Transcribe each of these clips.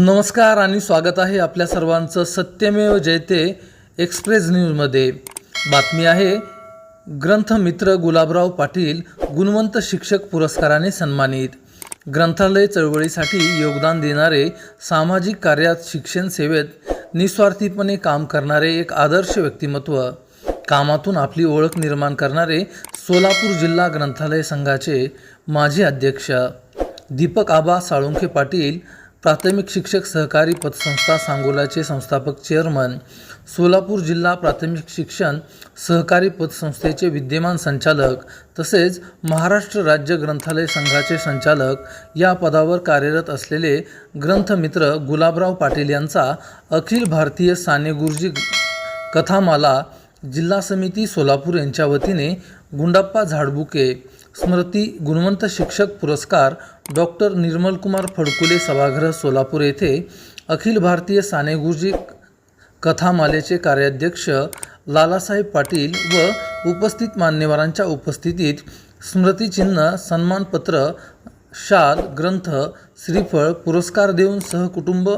नमस्कार आणि स्वागत आहे आपल्या सर्वांचं सत्यमेव जयते एक्सप्रेस न्यूजमध्ये. बातमी आहे ग्रंथमित्र गुलाबराव पाटील गुणवंत शिक्षक पुरस्काराने सन्मानित. ग्रंथालय चळवळीसाठी योगदान देणारे सामाजिक कार्यात शिक्षण सेवेत निस्वार्थीपणे काम करणारे एक आदर्श व्यक्तिमत्व. कामातून आपली ओळख निर्माण करणारे सोलापूर जिल्हा ग्रंथालय संघाचे माजी अध्यक्ष. दीपक आबा साळुंखे पाटील प्राथमिक शिक्षक सहकारी पतसंस्था सांगोलाचे संस्थापक चेअरमन सोलापूर जिल्हा प्राथमिक शिक्षण सहकारी पतसंस्थेचे विद्यमान संचालक तसेच महाराष्ट्र राज्य ग्रंथालय संघाचे संचालक या पदावर कार्यरत असलेले ग्रंथमित्र गुलाबराव पाटील यांचा अखिल भारतीय साने गुरुजी कथामाला जिल्हा समिती सोलापूर यांच्या वतीने गुंडाप्पा झाडबुके स्मृती गुणवंत शिक्षक पुरस्कार डॉक्टर निर्मलकुमार फडकुले सभागृह सोलापूर येथे अखिल भारतीय साने गुरुजी कथामालेचे कार्याध्यक्ष लालासाहेब पाटील व उपस्थित मान्यवरांच्या उपस्थितीत स्मृतिचिन्ह सन्मानपत्र शाल ग्रंथ श्रीफळ पुरस्कार देऊन सहकुटुंब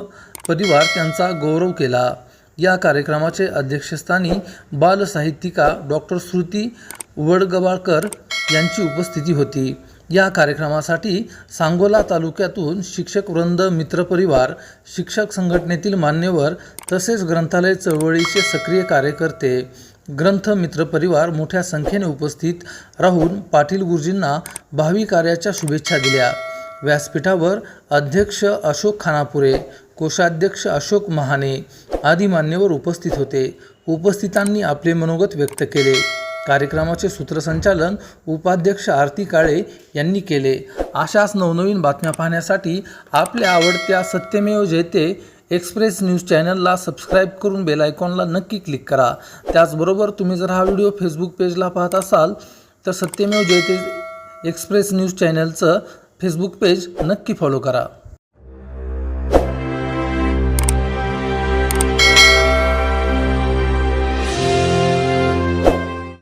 परिवार त्यांचा गौरव केला. या कार्यक्रमाचे अध्यक्षस्थानी बालसाहित्यिका डॉक्टर श्रुती वडगवाळकर यांची उपस्थिती होती. या कार्यक्रमासाठी सांगोला तालुक्यातून शिक्षक वृंद मित्रपरिवार शिक्षक संघटनेतील मान्यवर तसेच ग्रंथालय चळवळीचे सक्रिय कार्यकर्ते ग्रंथ मित्रपरिवार मोठ्या संख्येने उपस्थित राहून पाटील गुरुजींना भावी कार्याच्या शुभेच्छा दिल्या. व्यासपीठावर अध्यक्ष अशोक खानापुरे कोषाध्यक्ष अशोक महाने आदी मान्यवर उपस्थित होते. उपस्थितांनी आपले मनोगत व्यक्त केले. कार्यक्रमाचे सूत्रसंचालन उपाध्यक्ष आरती काळे यांनी केले. अशाच नवनवीन बातम्या पाहण्यासाठी आपल्या आवडत्या सत्यमेव जयते एक्सप्रेस न्यूज चॅनलला सबस्क्राईब करून बेल आयकॉनला नक्की क्लिक करा. त्याचबरोबर तुम्ही जर हा व्हिडिओ फेसबुक पेजला पाहत असाल तर सत्यमेव जयते एक्सप्रेस न्यूज चॅनलचं फेसबुक पेज नक्की फॉलो करा.